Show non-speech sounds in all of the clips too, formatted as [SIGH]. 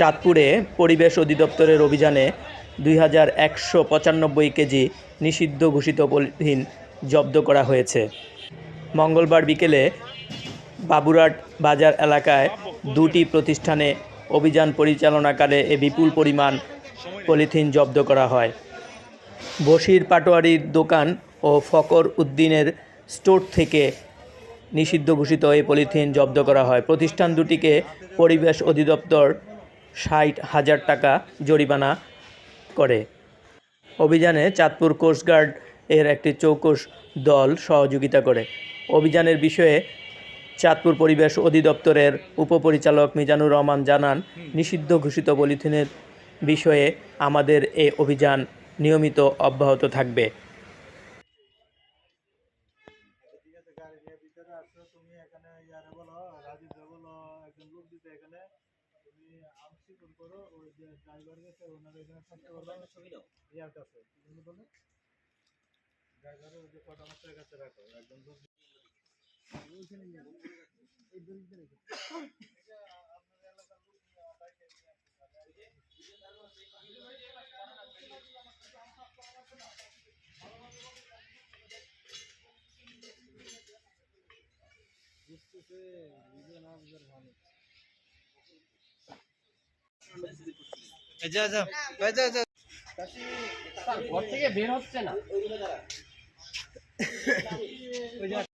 চাঁদপুরে পরিবেশ অধিদপ্তরের অভিযানে দুই হাজার একশো পঁচানব্বই কেজি নিষিদ্ধ ঘোষিত পলিথিন জব্দ করা হয়েছে। মঙ্গলবার বিকেলে বাবুরাট বাজার এলাকায় দুটি প্রতিষ্ঠানে অভিযান পরিচালনাকালে এ বিপুল পরিমাণ পলিথিন জব্দ করা হয়। বশির পাটোয়ারির দোকান ও ফকর উদ্দিনের স্টোর থেকে নিষিদ্ধ ঘোষিত এই পলিথিন জব্দ করা হয়। প্রতিষ্ঠান দুটিকে পরিবেশ অধিদপ্তর ষাট হাজার টাকা জরিমানা করে। অভিযানে চাঁদপুর কোস্টগার্ড এর একটি চৌকস দল সহযোগিতা করে। অভিযানের বিষয়ে চাঁদপুর পরিবেশ অধিদপ্তরের উপপরিচালক মিজানুর রহমান জানান, নিষিদ্ধ ঘোষিত পলিথিনের বিষয়ে আমাদের এ অভিযান নিয়মিত অব্যাহত থাকবে। তুমি আমসি ফোন করো ওই যে ড্রাইভার গেছে ওনার থাকতে পারবে ইয়ার কাছে ড্রাইভার ওই যে কটা মাস্টারের কাছে রাখো আসতে বুঝতেছে বুঝে না বুঝার ভালো যা যা। যা যা। ঘর থেকে বের হচ্ছে না। [LAUGHS]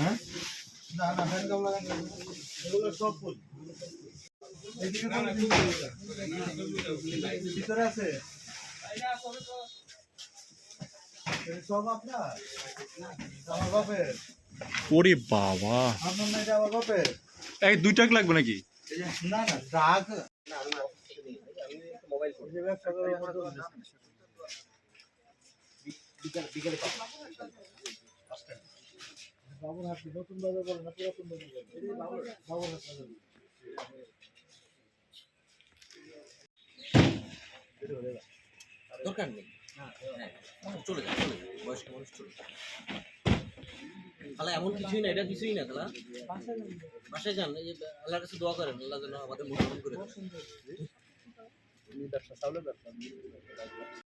হ্যাঁ? না না হ্যান্ড কাম এগুলো সব ফুল। এদিকে কোন ফুলটা? ভিতরে আছে? সব আপনার? আমার বাপের? ওরে বাবা। আপনার না এটা আমার বাপের? এই দুই টাকা লাগবে নাকি? না না ট্রাক। করার মতো বাবুর নতুন বলে না পুরাতন বলে বাবুর। দরকার নেই। হ্যাঁ চলে চলে বয়স্ক মানুষ চলে তাহলে এমন কিছুই না এটা কিছুই না তাহলে। বাসায় যান এই যে আল্লাহর কাছে দোয়া করেন আল্লাহ যেন আমাদের মুসলমান করে দেয়। ব্যবসা চাউলের ব্যবসা।